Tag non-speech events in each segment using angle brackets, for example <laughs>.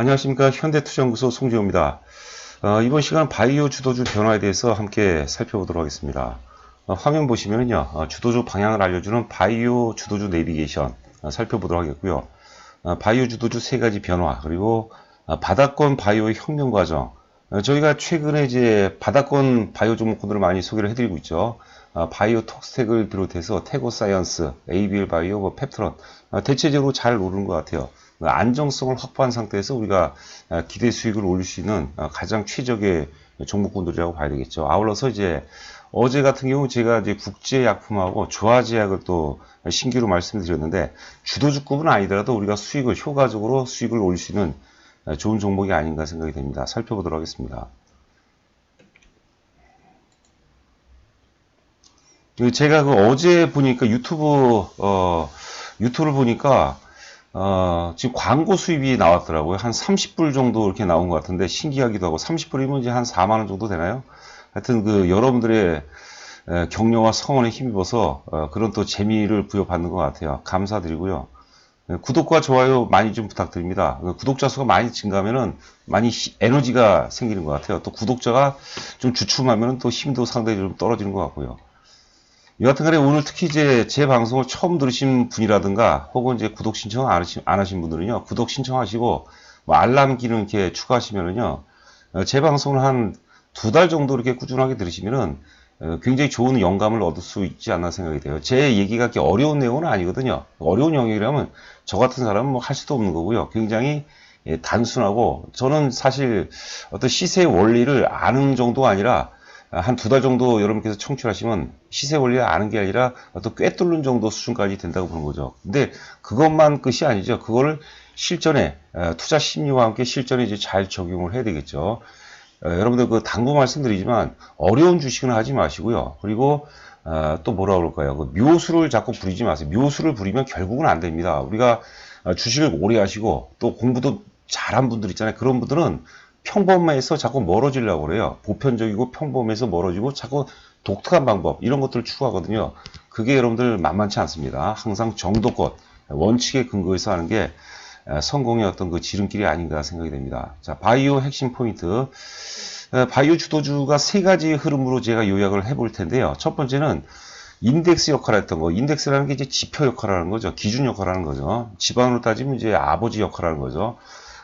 안녕하십니까 현대투자연구소 송지호입니다. 어, 이번 시간 바이오 주도주 변화에 대해서 함께 살펴보도록 하겠습니다. 어, 화면 보시면요 어, 주도주 방향을 알려주는 바이오 주도주 내비게이션 어, 살펴보도록 하겠고요. 어, 바이오 주도주 세 가지 변화 그리고 어, 바다권 바이오의 혁명 과정 어, 저희가 최근에 이제 바다권 바이오 종목군들을 많이 소개를 해드리고 있죠. 어, 바이오 톡스텍을 비롯해서 테고 사이언스, ABL 바이오, 뭐 펩트론 어, 대체적으로 잘 오르는 것 같아요. 그 안정성을 확보한 상태에서 우리가 어, 기대 수익을 올릴 수 있는 어, 가장 최적의 종목군들이라고 봐야 되겠죠. 아울러서 이제 어제 같은 경우 제가 이제 국제약품하고 조화제약을 또 신규로 말씀드렸는데 주도주급은 아니더라도 우리가 수익을 효과적으로 수익을 올릴 수 있는 어, 좋은 종목이 아닌가 생각이 됩니다. 살펴보도록 하겠습니다. 그 제가 그 어제 보니까 유튜브 어 유튜브를 보니까 어 지금 광고 수입이 나왔더라고요. 한 30불 정도 이렇게 나온 것 같은데 신기하기도 하고 30불이면 이제 한 4만 원 정도 되나요? 하여튼 그 여러분들의 에, 격려와 성원에 힘입어서 어, 그런 또 재미를 부여받는 것 같아요. 감사드리고요. 에, 구독과 좋아요 많이 좀 부탁드립니다. 그 구독자 수가 많이 증가하면은 많이 히- 에너지가 생기는 것 같아요. 또 구독자가 좀 주춤하면 또 힘도 상당히 좀 떨어지는 것 같고요. 여하튼간에 오늘 특히 이제 제 방송을 처음 들으신 분이라든가 혹은 이제 구독 신청 안 하신, 안 하신 분들은요 구독 신청하시고 뭐 알람 기능 이렇게 추가하시면은요 어, 제 방송을 한 두 달 정도 이렇게 꾸준하게 들으시면은 어, 굉장히 좋은 영감을 얻을 수 있지 않나 생각이 돼요. 제 얘기가 그렇게 어려운 내용은 아니거든요. 어려운 영역이라면 저 같은 사람은 뭐 할 수도 없는 거고요. 굉장히 예, 단순하고 저는 사실 어떤 시세의 원리를 아는 정도가 아니라 한 두 달 정도 여러분께서 청취하시면 시세 원리를 아는 게 아니라 어떤 꿰뚫는 정도 수준까지 된다고 보는 거죠. 근데 그것만 끝이 아니죠. 그거를 실전에 어, 투자 심리와 함께 실전에 이제 잘 적용을 해야 되겠죠. 어, 여러분들 그 당부 말씀드리지만 어려운 주식은 하지 마시고요. 그리고 어, 또 뭐라 그럴까요? 그 묘수를 자꾸 부리지 마세요. 묘수를 부리면 결국은 안 됩니다. 우리가 어, 주식을 오래 하시고 또 공부도 잘한 분들 있잖아요. 그런 분들은 평범해서 자꾸 멀어지려고 그래요. 보편적이고 평범해서 멀어지고 자꾸 독특한 방법 이런 것들을 추구하거든요. 그게 여러분들 만만치 않습니다. 항상 정도껏 원칙에 근거해서 하는 게 에, 성공의 어떤 그 지름길이 아닌가 생각이 됩니다. 자, 바이오 핵심 포인트. 에, 바이오 주도주가 세 가지 흐름으로 제가 요약을 해볼 텐데요. 첫 번째는 인덱스 역할을 했던 거. 인덱스라는 게 이제 지표 역할을 하는 거죠. 기준 역할을 하는 거죠. 지방으로 따지면 이제 아버지 역할을 하는 거죠.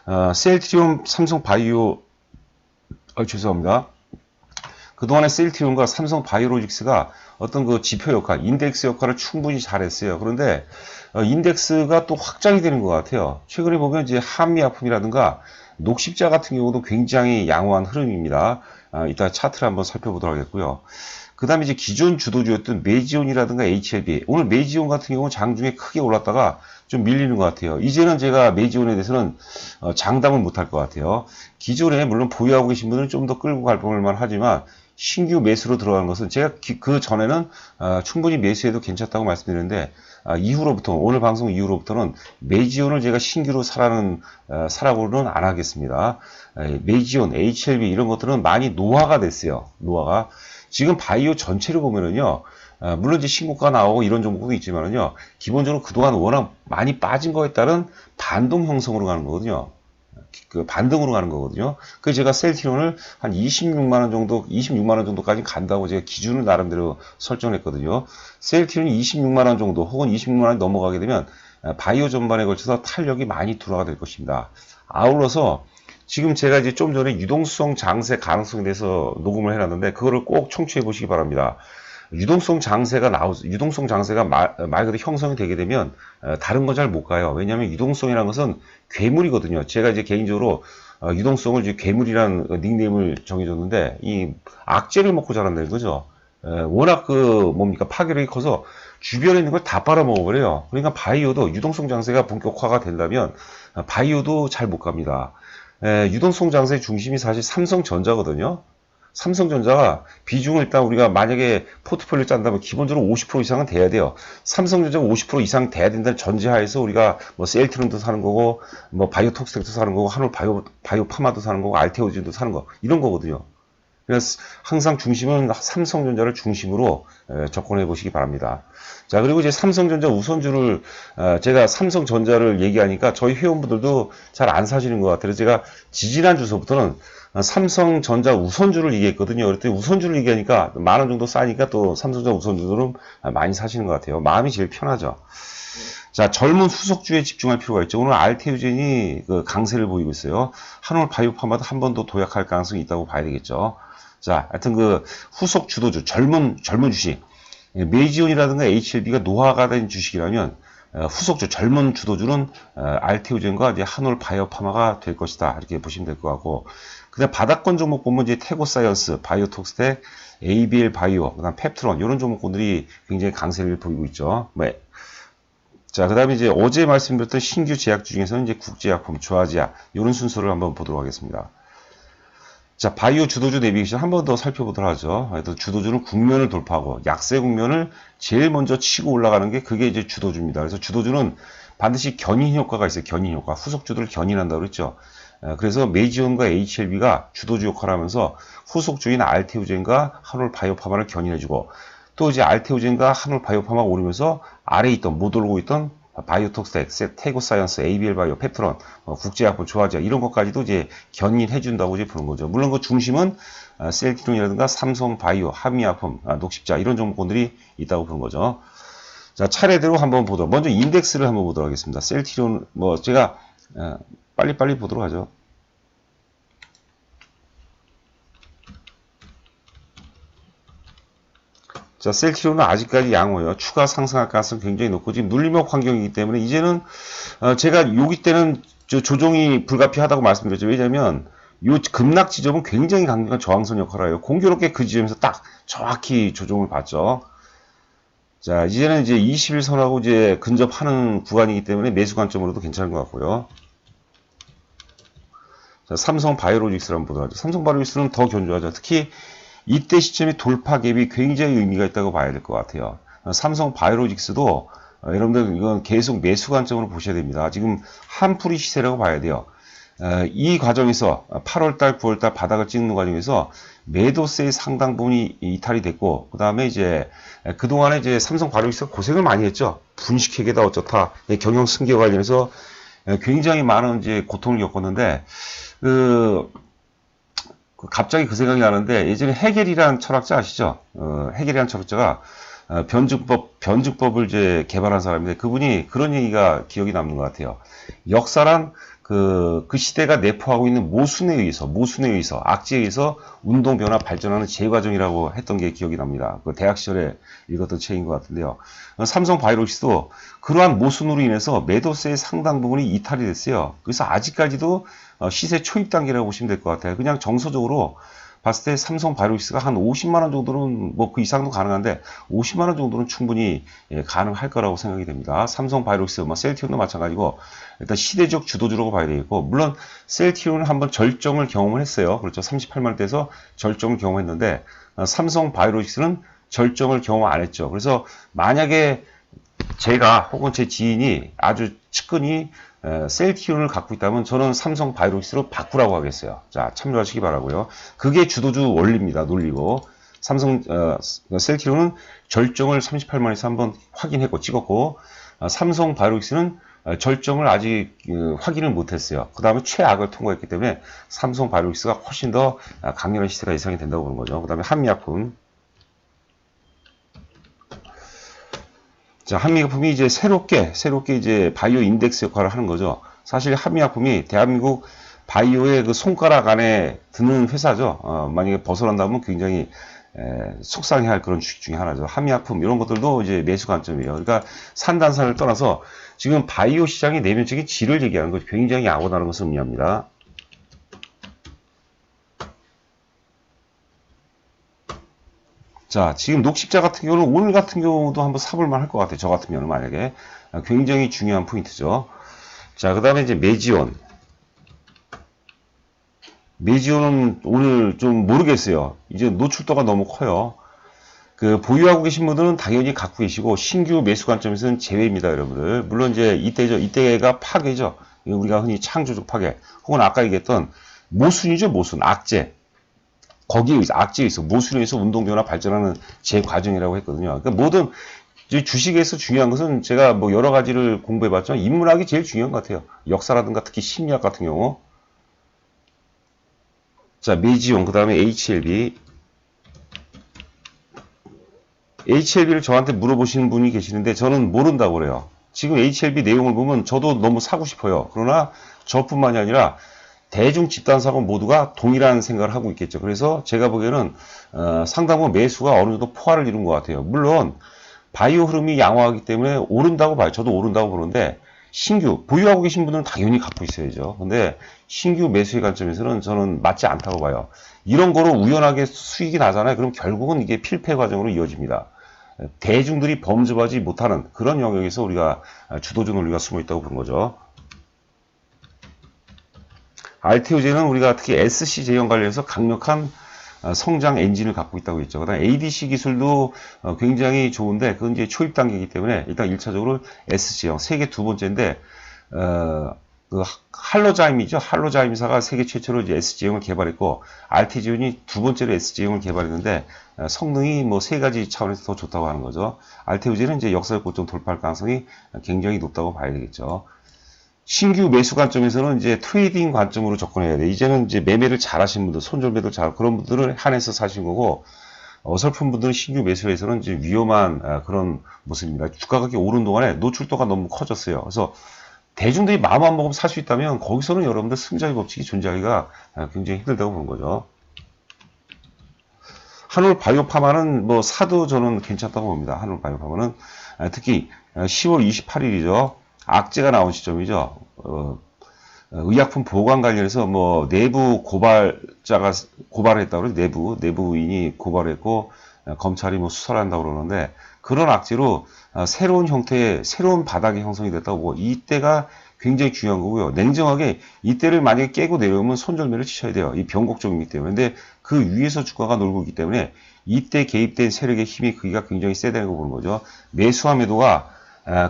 어, 셀트리온, 삼성 바이오, 어, 죄송합니다. 그동안에 셀트리온과 삼성 바이오로직스가 어떤 그 지표 역할, 인덱스 역할을 충분히 잘했어요. 그런데 어, 인덱스가 또 확장이 되는 것 같아요. 최근에 보면 이제 한미약품이라든가 녹십자 같은 경우도 굉장히 양호한 흐름입니다. 아, 이따 차트를 한번 살펴보도록 하겠고요. 그 다음에 이제 기존 주도주였던 메지온이라든가 HLB. 오늘 메지온 같은 경우는 장중에 크게 올랐다가 좀 밀리는 것 같아요. 이제는 제가 메지온에 대해서는 어, 장담을 못할 것 같아요. 기존에 물론 보유하고 계신 분들은 좀 더 끌고 갈 뻔만 하지만 신규 매수로 들어가는 것은 제가 기- 그 전에는 어, 충분히 매수해도 괜찮다고 말씀드렸는데 아, 이후로부터 오늘 방송 이후로부터는 메지온을 제가 신규로 사라는 어, 사라고는 안 하겠습니다. 에, 메지온, HLB 이런 것들은 많이 노화가 됐어요. 노화가 지금 바이오 전체를 보면은요. 어, 물론 이제 신고가 나오고 이런 종목도 있지만은요. 기본적으로 그동안 워낙 많이 빠진 거에 따른 반동 형성으로 가는 거거든요. 그 반등으로 가는 거거든요. 그래서 제가 셀티론을 한 26만 원 정도, 26만 원 정도까지 간다고 제가 기준을 나름대로 설정했거든요. 셀티론이 26만 원 정도 혹은 26만 원 넘어가게 되면 어, 바이오 전반에 걸쳐서 탄력이 많이 들어가 될 것입니다. 아울러서 지금 제가 이제 좀 전에 유동성 장세 가능성에 대해서 녹음을 해놨는데 그거를 꼭 청취해 보시기 바랍니다. 유동성 장세가 나오, 유동성 장세가 말, 말 그대로 형성이 되게 되면 어, 다른 건 잘 못 가요. 왜냐하면 유동성이라는 것은 괴물이거든요. 제가 이제 개인적으로 어, 유동성을 이제 괴물이라는 닉네임을 정해줬는데 이 악재를 먹고 자란다는 거죠. 에, 워낙 그 뭡니까 파괴력이 커서 주변에 있는 걸 다 빨아먹어버려요. 그러니까 바이오도 유동성 장세가 본격화가 된다면 어, 바이오도 잘 못 갑니다. 에, 유동성 장세의 중심이 사실 삼성전자거든요. 삼성전자가 비중을 일단 우리가 만약에 포트폴리오 짠다면 기본적으로 50% 이상은 돼야 돼요. 삼성전자가 50% 이상 돼야 된다는 전제하에서 우리가 뭐 셀트론도 사는 거고 뭐 바이오톡스텍도 사는 거고 한올 바이오 바이오 파마도 사는 거고 알테오진도 사는 거 이런 거거든요. 그래서 항상 중심은 삼성전자를 중심으로 에, 접근해 보시기 바랍니다. 자, 그리고 이제 삼성전자 우선주를, 어, 제가 삼성전자를 얘기하니까 저희 회원분들도 잘 안 사시는 것 같아요. 제가 지지난 주서부터는 어, 삼성전자 우선주를 얘기했거든요. 그랬더니 우선주를 얘기하니까 만 원 정도 싸니까 또 삼성전자 우선주들은 많이 사시는 것 같아요. 마음이 제일 편하죠. 자, 젊은 후속주에 집중할 필요가 있죠. 오늘 알테우젠이 그 강세를 보이고 있어요. 한올 바이오파마도 한 번 더 도약할 가능성이 있다고 봐야 되겠죠. 자, 하여튼 그 후속 주도주, 젊은, 젊은 주식. 예, 메이지온이라든가 HLB가 노화가 된 주식이라면 어, 후속주, 젊은 주도주는 어, 알테우젠과 이제 한올 바이오파마가 될 것이다. 이렇게 보시면 될 것 같고. 그냥 바닥권 종목 보면 이제 테고사이언스, 바이오톡스텍, ABL 바이오, 그다음 펩트론 이런 종목군들이 굉장히 강세를 보이고 있죠. 뭐, 자, 그다음에 이제 어제 말씀드렸던 신규 제약 중에서는 이제 국제약품, 조아지아 이런 순서를 한번 보도록 하겠습니다. 자, 바이오 주도주 내비게이션 한 번 더 살펴보도록 하죠. 그래서 주도주는 국면을 돌파하고 약세 국면을 제일 먼저 치고 올라가는 게 그게 이제 주도주입니다. 그래서 주도주는 반드시 견인 효과가 있어요. 견인 효과. 후속주들을 견인한다고 그랬죠. 어, 그래서 메이지온과 HLB가 주도주 역할을 하면서 후속주인 알테우젠과 한올 바이오파마를 견인해주고 또 이제 알테우젠과 한올 바이오파마가 오르면서 아래에 있던 못 오르고 있던 바이오톡스, 테고사이언스, ABL 바이오, 펩트론, 어, 국제약품, 조화제 이런 것까지도 이제 견인해 준다고 이제 보는 거죠. 물론 그 중심은 어, 셀티론이라든가 삼성 바이오, 한미약품, 아, 녹십자 이런 종목군들이 있다고 보는 거죠. 자 차례대로 한번 보도록 먼저 인덱스를 한번 보도록 하겠습니다. 셀티론 뭐 제가 어, 빨리빨리 보도록 하죠. 자, 셀티론은 아직까지 양호해요. 추가 상승할 가능성이 굉장히 높고 지금 눌림목 환경이기 때문에 이제는 어, 제가 여기 때는 조정이 불가피하다고 말씀드렸죠. 왜냐하면 요 급락 지점은 굉장히 강력한 저항선 역할을 해요. 공교롭게 그 지점에서 딱 정확히 조정을 받죠. 자, 이제는 이제 21선하고 이제 근접하는 구간이기 때문에 매수 관점으로도 괜찮은 것 같고요. 자, 삼성 바이오로직스를 한번 보도록 하죠. 삼성 바이오로직스는 더 견조하죠. 특히 이때 시점에 돌파 갭이 굉장히 의미가 있다고 봐야 될 것 같아요. 삼성 바이오로직스도 어, 여러분들 이건 계속 매수 관점으로 보셔야 됩니다. 지금 한풀이 시세라고 봐야 돼요. 어, 이 과정에서 8월달, 9월달 바닥을 찍는 과정에서 매도세의 상당 부분이 이탈이 됐고, 그 다음에 이제 그동안에 이제 삼성 바이오로직스가 고생을 많이 했죠. 분식회계다 어쩌다 경영 승계 관련해서 굉장히 많은 이제 고통을 겪었는데, 그그 갑자기 그 생각이 나는데 예전에 해겔이라는 철학자 아시죠? 어, 해겔이라는 철학자가 어, 변증법 변증법을 이제 개발한 사람인데 그분이 그런 얘기가 기억이 남는 것 같아요. 역사란 그, 그 시대가 내포하고 있는 모순에 의해서, 모순에 의해서, 악재에 의해서 운동 변화 발전하는 재과정이라고 했던 게 기억이 납니다. 그 대학 시절에 읽었던 책인 것 같은데요. 삼성 바이오로직스도 그러한 모순으로 인해서 매도세의 상당 부분이 이탈이 됐어요. 그래서 아직까지도 어, 시세 초입 단계라고 보시면 될 것 같아요. 그냥 정서적으로 봤을 때 삼성 바이오로직스가 한 50만 원 정도는 뭐 그 이상도 가능한데 50만 원 정도는 충분히 예, 가능할 거라고 생각이 됩니다. 삼성 바이오로직스, 뭐 셀티온도 마찬가지고 일단 시대적 주도주라고 봐야 되겠고 물론 셀티온은 한번 절정을 경험을 했어요. 그렇죠. 38만 원대에서 절정을 경험했는데 어, 삼성 바이오로직스는 절정을 경험 안 했죠. 그래서 만약에 제가 혹은 제 지인이 아주 측근히 셀티온을 갖고 있다면 저는 삼성 바이오로직스로 바꾸라고 하겠어요. 자, 참조하시기 바라고요. 그게 주도주 원리입니다. 논리고. 삼성 어, 셀티온은 절정을 38만에서 한번 확인했고 찍었고 어, 삼성 바이오로직스는 어, 절정을 아직 어, 확인을 못했어요. 그 다음에 최악을 통과했기 때문에 삼성 바이오로직스가 훨씬 더 아, 강렬한 시세가 예상이 된다고 보는 거죠. 그 다음에 한미약품 자, 한미약품이 이제 새롭게, 새롭게 이제 바이오 인덱스 역할을 하는 거죠. 사실 한미약품이 대한민국 바이오의 그 손가락 안에 드는 회사죠. 어, 만약에 벗어난다면 굉장히 에, 속상해 할 그런 주식 중에 하나죠. 한미약품 이런 것들도 이제 매수 관점이에요. 그러니까 산단산을 떠나서 지금 바이오 시장의 내면적인 질을 얘기하는 것이 굉장히 악원하는 것을 의미합니다. 자, 지금 녹십자 같은 경우는 오늘 같은 경우도 한번 사볼만 할 것 같아요. 저 같은 경우는 만약에. 굉장히 중요한 포인트죠. 자, 그 다음에 이제 메지온. 메지온은 오늘 좀 모르겠어요. 이제 노출도가 너무 커요. 그 보유하고 계신 분들은 당연히 갖고 계시고 신규 매수 관점에서는 제외입니다, 여러분들. 물론 이제 이때죠. 이때가 파괴죠. 우리가 흔히 창조적 파괴. 혹은 아까 얘기했던 모순이죠, 모순. 악재. 거기에 있어, 악재에 있어. 모순에서 운동 변화 발전하는 제 과정이라고 했거든요. 그러니까 모든 주식에서 중요한 것은 제가 뭐 여러 가지를 공부해 봤지만 인문학이 제일 중요한 것 같아요. 역사라든가 특히 심리학 같은 경우. 자, 메이지용, 그 다음에 HLB. HLB를 저한테 물어보시는 분이 계시는데 저는 모른다고 그래요. 지금 HLB 내용을 보면 저도 너무 사고 싶어요. 그러나 저뿐만이 아니라 대중 집단사고 모두가 동일한 생각을 하고 있겠죠. 그래서 제가 보기에는 어, 상당 부분 매수가 어느 정도 포화를 이룬 것 같아요. 물론 바이오 흐름이 양호하기 때문에 오른다고 봐요. 저도 오른다고 보는데 신규 보유하고 계신 분들은 당연히 갖고 있어야죠. 근데 신규 매수의 관점에서는 저는 맞지 않다고 봐요. 이런 거로 우연하게 수익이 나잖아요. 그럼 결국은 이게 필패 과정으로 이어집니다. 대중들이 범접하지 못하는 그런 영역에서 우리가 주도적 논리가 숨어 있다고 보는 거죠. 알테오제는 우리가 특히 SC 제형 관련해서 강력한 어, 성장 엔진을 갖고 있다고 했죠. 그다음 ADC 기술도 어, 굉장히 좋은데 그건 이제 초입 단계이기 때문에 일단 1차적으로 SC형 세계 두 번째인데 어, 그 할로자임이죠. 할로자임사가 세계 최초로 이제 SG형을 개발했고 알테지온이 두 번째로 SG형을 개발했는데 어, 성능이 뭐 세 가지 차원에서 더 좋다고 하는 거죠. 알테오제는 이제 역사적 고점 돌파할 가능성이 굉장히 높다고 봐야 되겠죠. 신규 매수 관점에서는 이제 트레이딩 관점으로 접근해야 돼. 이제는 이제 매매를 잘 하신 분들, 손절매도 잘, 그런 분들을 한해서 사신 거고, 어설픈 분들은 신규 매수에서는 이제 위험한 아, 그런 모습입니다. 주가 가격이 오른 동안에 노출도가 너무 커졌어요. 그래서 대중들이 마음 안 먹으면 살 수 있다면 거기서는 여러분들 승자의 법칙이 존재하기가 아, 굉장히 힘들다고 보는 거죠. 한올 바이오파마는 뭐 사도 저는 괜찮다고 봅니다. 한올 바이오파마는 아, 특히 10월 28일이죠. 악재가 나온 시점이죠. 어, 의약품 보관 관련해서 뭐 내부 고발자가 고발을 했다고 그러죠. 내부 내부인이 고발했고 어, 검찰이 뭐 수사를 한다고 그러는데 그런 악재로 어, 새로운 형태의 새로운 바닥이 형성이 됐다고 보고 이때가 굉장히 중요한 거고요. 냉정하게 이때를 만약에 깨고 내려오면 손절매를 치셔야 돼요. 이 변곡점이기 때문에. 근데 그 위에서 주가가 놀고 있기 때문에 이때 개입된 세력의 힘이 크기가 굉장히 세다는 거 보는 거죠. 매수와 매도가 아,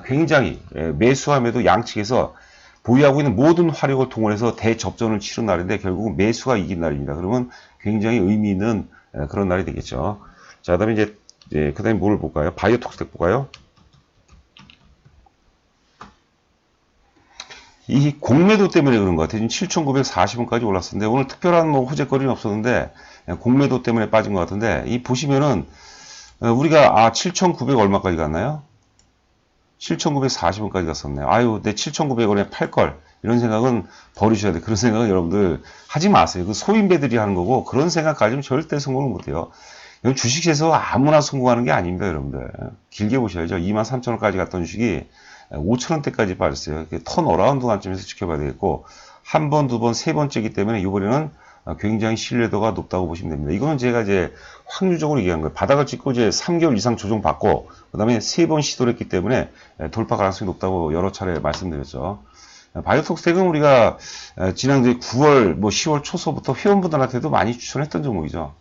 굉장히 예, 매수함에도 양측에서 보유하고 있는 모든 화력을 동원해서 대접전을 치른 날인데 결국은 매수가 이긴 날입니다. 그러면 굉장히 의미 있는 예, 그런 날이 되겠죠. 자, 그 다음에 이제, 예, 그 다음에 뭘 볼까요? 바이오 톡스텍 볼까요? 이 공매도 때문에 그런 것 같아요. 지금 7,940원까지 올랐었는데 오늘 특별한 뭐 호재거리는 없었는데 예, 공매도 때문에 빠진 것 같은데 이 보시면은 어, 우리가 아 7,900 얼마까지 갔나요? 7,940원까지 갔었네요. 아유, 내 7,900원에 팔걸. 이런 생각은 버리셔야 돼. 그런 생각은 여러분들 하지 마세요. 그 소인배들이 하는 거고, 그런 생각 가지면 절대 성공을 못 해요. 이건 주식에서 아무나 성공하는 게 아닙니다, 여러분들. 길게 보셔야죠. 23,000원까지 갔던 주식이 5,000원대까지 빠졌어요. 턴 어라운드 관점에서 지켜봐야 되겠고, 한 번, 두 번, 세 번째이기 때문에 이번에는 굉장히 신뢰도가 높다고 보시면 됩니다. 이거는 제가 이제 확률적으로 얘기한 거예요. 바닥을 찍고 이제 3개월 이상 조정받고, 그 다음에 세 번 시도를 했기 때문에 돌파 가능성이 높다고 여러 차례 말씀드렸죠. 바이오톡스텍은 우리가 지난 9월, 뭐 10월 초서부터 회원분들한테도 많이 추천했던 종목이죠.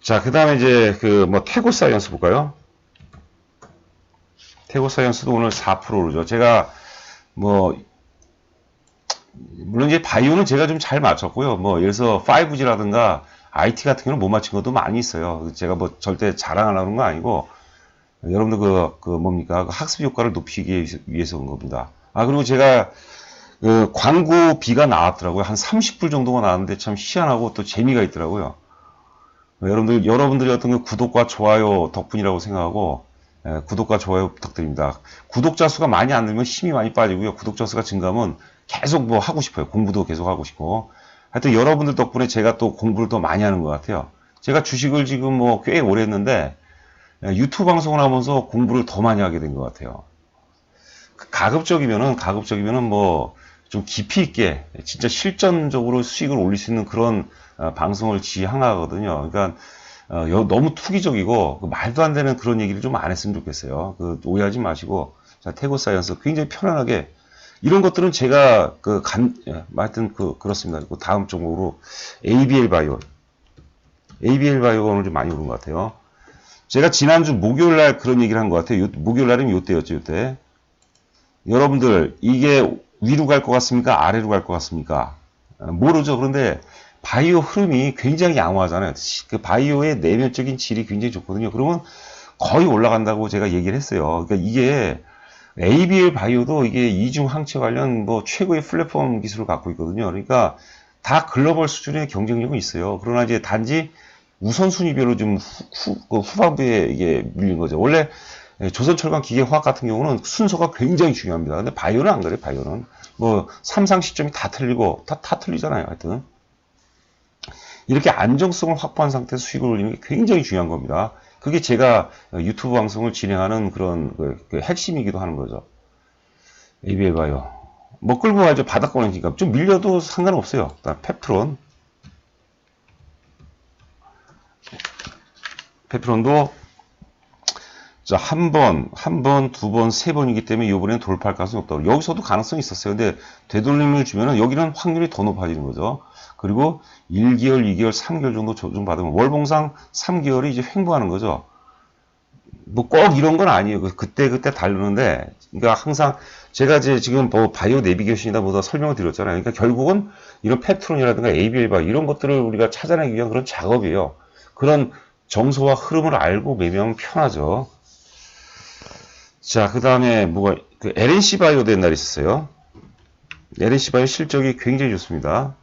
자, 그 다음에 이제 그 뭐 태고 사이언스 볼까요? 태고 사이언스도 오늘 4% 오르죠. 제가 뭐 물론 이제 바이오는 제가 좀 잘 맞췄고요. 뭐 예를 들어서 5G라든가 IT 같은 경우는 못 맞춘 것도 많이 있어요. 제가 뭐 절대 자랑하는 건 아니고 여러분들 그, 그 뭡니까 그 학습 효과를 높이기 위해서 온 겁니다. 아 그리고 제가 그 광고비가 나왔더라고요. 한 30불 정도가 나왔는데 참 희한하고 또 재미가 있더라고요. 여러분들 여러분들이 어떤 그 구독과 좋아요 덕분이라고 생각하고 예, 구독과 좋아요 부탁드립니다. 구독자 수가 많이 안 늘면 힘이 많이 빠지고요. 구독자 수가 증가하면 계속 뭐 하고 싶어요. 공부도 계속 하고 싶고. 하여튼 여러분들 덕분에 제가 또 공부를 더 많이 하는 것 같아요. 제가 주식을 지금 뭐 꽤 오래 했는데 유튜브 방송을 하면서 공부를 더 많이 하게 된 것 같아요. 가급적이면은, 가급적이면은 뭐 좀 깊이 있게 진짜 실전적으로 수익을 올릴 수 있는 그런 어, 방송을 지향하거든요. 그러니까 어, 너무 투기적이고 그 말도 안 되는 그런 얘기를 좀 안 했으면 좋겠어요. 그 오해하지 마시고 자 태고 사이언스 굉장히 편안하게 이런 것들은 제가 그 간, 예, 하여튼 그, 그렇습니다. 그 다음 종목으로 ABL 바이오. ABL 바이오가 오늘 좀 많이 오른 것 같아요. 제가 지난주 목요일 날 그런 얘기를 한 것 같아요. 요, 목요일 날은 요때였죠, 요때. 여러분들, 이게 위로 갈 것 같습니까? 아래로 갈 것 같습니까? 아, 모르죠. 그런데 바이오 흐름이 굉장히 양호하잖아요. 그 바이오의 내면적인 질이 굉장히 좋거든요. 그러면 거의 올라간다고 제가 얘기를 했어요. 그러니까 이게 ABL 바이오도 이게 이중 항체 관련 뭐 최고의 플랫폼 기술을 갖고 있거든요. 그러니까 다 글로벌 수준의 경쟁력은 있어요. 그러나 이제 단지 우선순위별로 좀 후, 후, 그 후반부에 이게 밀린 거죠. 원래 조선철강 기계화학 같은 경우는 순서가 굉장히 중요합니다. 근데 바이오는 안 그래요, 바이오는. 뭐, 삼상 시점이 다 틀리고, 다, 다 틀리잖아요, 하여튼. 이렇게 안정성을 확보한 상태에서 수익을 올리는 게 굉장히 중요한 겁니다. 그게 제가 유튜브 방송을 진행하는 그런 그, 그 핵심이기도 하는 거죠. ABL 바이오. 뭐 끌고 가죠. 바닥권이니까. 좀 밀려도 상관없어요. 페프론. 페프론도 자, 한 번, 한 번, 두 번, 세 번이기 때문에 이번에는 돌파할 가능성이 없다고. 여기서도 가능성이 있었어요. 근데 되돌림을 주면은 여기는 확률이 더 높아지는 거죠. 그리고 1개월, 2개월, 3개월 정도 조정 받으면 월봉상 3개월이 이제 횡보하는 거죠. 뭐 꼭 이런 건 아니에요. 그 그때 그때 다르는데, 그러니까 항상 제가 이제 지금 뭐 바이오 내비게이션이다 뭐다 설명을 드렸잖아요. 그러니까 결국은 이런 페트론이라든가 ABL 바 이런 것들을 우리가 찾아내기 위한 그런 작업이에요. 그런 정서와 흐름을 알고 매매하면 편하죠. 자, 그 다음에 뭐가, 그 LNC 바이오 된 날이 있었어요. LNC 바이오 실적이 굉장히 좋습니다.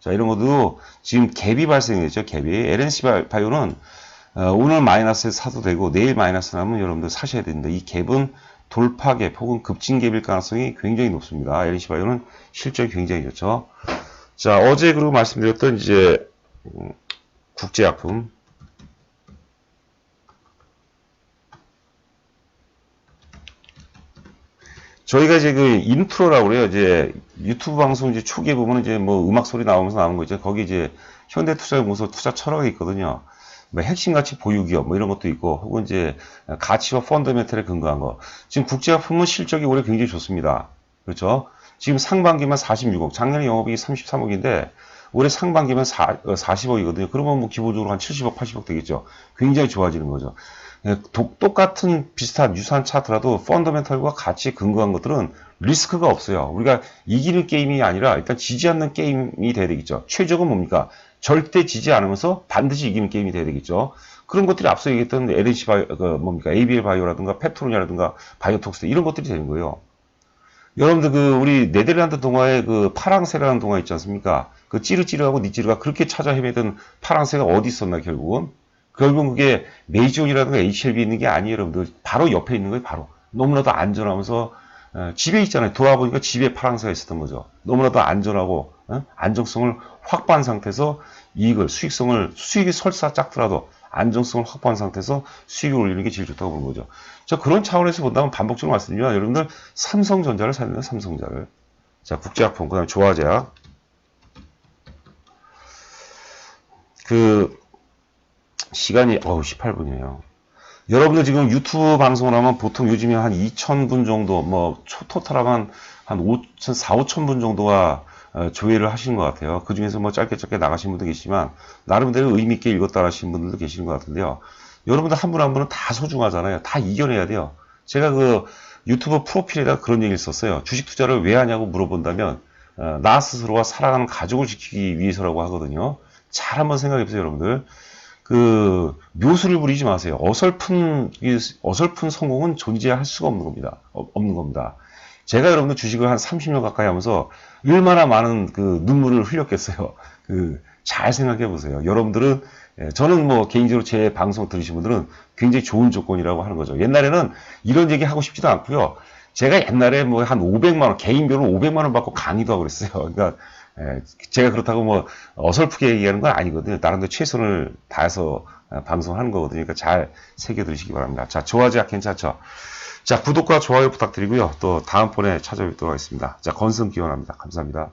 자, 이런 것도 지금 갭이 발생했죠, 갭이. LNC 바이오는 어, 오늘 마이너스에 사도 되고 내일 마이너스 나면 여러분들 사셔야 됩니다. 이 갭은 돌파 갭 혹은 급진 갭일 가능성이 굉장히 높습니다. LNC 바이오는 실적이 굉장히 좋죠. 자, 어제 그리고 말씀드렸던 이제 음, 국제약품 저희가 이제 그 인트로라고 그래요. 이제 유튜브 방송 이제 초기에 보면 이제 뭐 음악 소리 나오면서 나오는 거 있죠. 거기 이제 현대투자연구소 투자 철학이 있거든요. 뭐 핵심 가치 보유 기업 뭐 이런 것도 있고 혹은 이제 가치와 펀더멘털에 근거한 거. 지금 국제화품은 실적이 올해 굉장히 좋습니다. 그렇죠? 지금 상반기만 46억, 작년에 영업이익 33억인데 올해 상반기만 4, 40억이거든요. 어, 그러면 뭐 기본적으로 한 70억, 80억 되겠죠. 굉장히 좋아지는 거죠. 예, 똑같은 비슷한 유사한 차트라도 펀더멘털과 같이 근거한 것들은 리스크가 없어요. 우리가 이기는 게임이 아니라 일단 지지 않는 게임이 돼야 되겠죠. 최적은 뭡니까? 절대 지지 않으면서 반드시 이기는 게임이 돼야 되겠죠. 그런 것들이 앞서 얘기했던 LNC 바이오, 그 뭡니까? ABL 바이오라든가 페트로니아라든가 바이오톡스 이런 것들이 되는 거예요. 여러분들 그 우리 네덜란드 동화에 그 파랑새라는 동화 있지 않습니까? 그 찌르찌르하고 니찌르가 그렇게 찾아 헤매던 파랑새가 어디 있었나 결국은 결국 그게 메이존이라든가 HLB 있는 게 아니에요, 여러분들. 바로 옆에 있는 거예요, 바로. 너무나도 안전하면서 어, 집에 있잖아요. 돌아보니까 집에 파랑새가 있었던 거죠. 너무나도 안전하고 어? 안정성을 확보한 상태에서 이익을 수익성을 수익이 설사 작더라도 안정성을 확보한 상태에서 수익을 올리는 게 제일 좋다고 보는 거죠. 자 그런 차원에서 본다면 반복적으로 말씀드리면 여러분들 삼성전자를 사야 된다. 삼성전자를. 자 국제약품 그다음에 조화제약. 그 시간이 어우 18분이에요. 여러분들 지금 유튜브 방송을 하면 보통 요즘에 한 2,000분 정도, 뭐, 토탈하면 한 5,000, 4, 5,000분 정도가 어, 조회를 하시는 것 같아요. 그 중에서 뭐 짧게 짧게 나가신 분도 계시지만, 나름대로 의미있게 읽었다 하시는 분들도 계시는 것 같은데요. 여러분들 한 분 한 분은 다 소중하잖아요. 다 이겨내야 돼요. 제가 그 유튜브 프로필에다 그런 얘기를 썼어요. 주식 투자를 왜 하냐고 물어본다면, 어, 나 스스로와 살아가는 가족을 지키기 위해서라고 하거든요. 잘 한번 생각해 보세요, 여러분들. 그 묘수를 부리지 마세요. 어설픈 어설픈 성공은 존재할 수가 없는 겁니다. 어, 없는 겁니다. 제가 여러분들 주식을 한 30년 가까이 하면서 얼마나 많은 그 눈물을 흘렸겠어요. <laughs> 그 잘 생각해 보세요. 여러분들은 예, 저는 뭐 개인적으로 제 방송 들으신 분들은 굉장히 좋은 조건이라고 하는 거죠. 옛날에는 이런 얘기 하고 싶지도 않고요. 제가 옛날에 뭐 한 500만 원 개인별로 500만 원 받고 강의도 하고 그랬어요. <laughs> 그러니까 예, 제가 그렇다고 뭐 어설프게 얘기하는 건 아니거든요. 나름대로 최선을 다해서 어, 방송하는 거거든요. 그러니까 잘 새겨두시기 바랍니다. 자, 좋아지야 괜찮죠? 자, 구독과 좋아요 부탁드리고요. 또 다음번에 찾아뵙도록 하겠습니다. 자, 건승 기원합니다. 감사합니다.